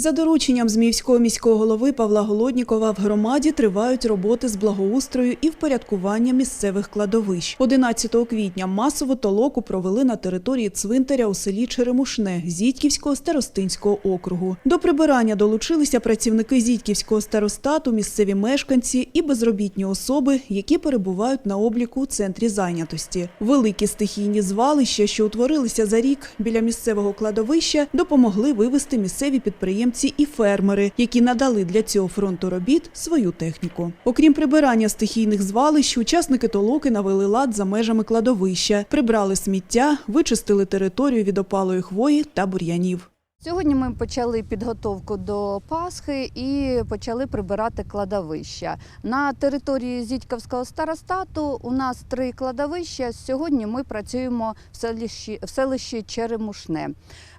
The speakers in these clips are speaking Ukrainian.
За дорученням Зміївського міського голови Павла Голоднікова в громаді тривають роботи з благоустрою і впорядкування місцевих кладовищ. 11 квітня масово толоку провели на території цвинтаря у селі Черемушне Зітьківського старостинського округу. До прибирання долучилися працівники Зітьківського старостату, місцеві мешканці і безробітні особи, які перебувають на обліку у центрі зайнятості. Великі стихійні звалища, що утворилися за рік біля місцевого кладовища, допомогли вивести місцеві підприємці і фермери, які надали для цього фронту робіт свою техніку. Окрім прибирання стихійних звалищ, учасники толоки навели лад за межами кладовища, прибрали сміття, вичистили територію від опалої хвої та бур'янів. Сьогодні ми почали підготовку до Пасхи і почали прибирати кладовища. На території Зітьківського старостату у нас три кладовища. Сьогодні ми працюємо в селищі, в селищі Черемушне.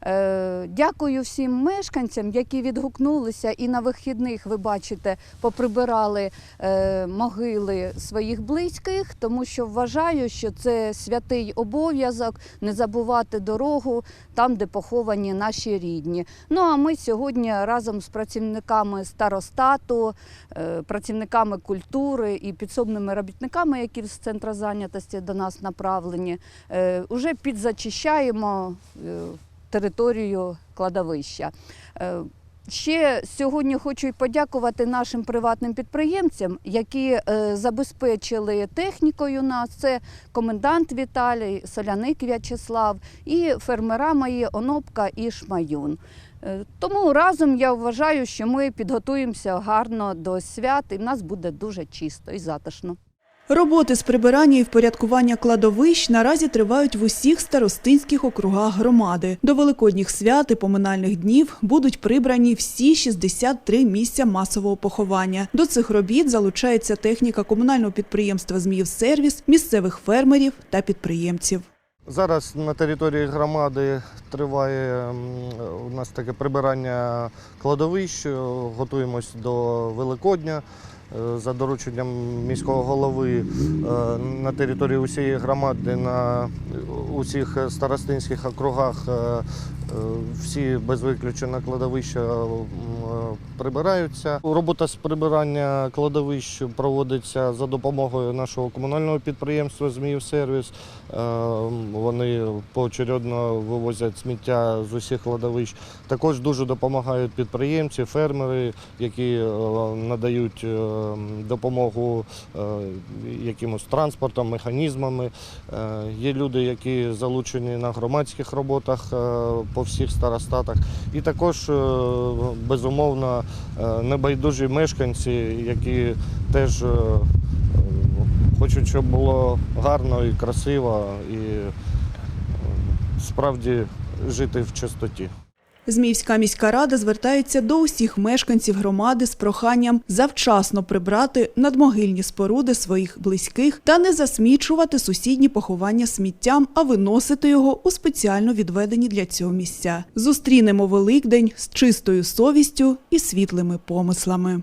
Е, Дякую всім мешканцям, які відгукнулися і на вихідних, ви бачите, поприбирали е, могили своїх близьких, тому що вважаю, що це святий обов'язок не забувати дорогу там, де поховані наші рідні. Ну а ми сьогодні разом з працівниками старостату, е, працівниками культури і підсобними робітниками, які з центру зайнятості до нас направлені, вже підзачищаємо е, територію кладовища. Ще сьогодні хочу й подякувати нашим приватним підприємцям, які е, забезпечили технікою нас. Це комендант Віталій, соляник В'ячеслав і фермера мої Онопка і Шмаюн. Е, Тому разом я вважаю, що ми підготуємося гарно до свят, і в нас буде дуже чисто і затишно. Роботи з прибирання і впорядкування кладовищ наразі тривають в усіх старостинських округах громади. До великодніх свят і поминальних днів будуть прибрані всі 63 місця масового поховання. До цих робіт залучається техніка комунального підприємства «Зміївсервіс», місцевих фермерів та підприємців. Зараз на території громади триває у нас таке прибирання кладовищ, готуємось до Великодня. Е, За дорученням міського голови е, на території усієї громади, на усіх старостинських округах е, всі без виключення кладовища е, прибираються. Робота з прибирання кладовищ проводиться за допомогою нашого комунального підприємства «Зміївсервіс». Е, Вони поочередно вивозять сміття з усіх кладовищ. Також дуже допомагають підприємці, фермери, які е, надають е, допомогу е, якимось транспортом, механізмами. Е, Є люди, які залучені на громадських роботах е, по всіх старостатах. І також, е, безумовно, е, небайдужі мешканці, які теж е, хочуть, щоб було гарно і красиво, і справді жити в чистоті. Зміївська міська рада звертається до усіх мешканців громади з проханням завчасно прибрати надмогильні споруди своїх близьких та не засмічувати сусідні поховання сміттям, а виносити його у спеціально відведені для цього місця. Зустрінемо Великдень з чистою совістю і світлими помислами.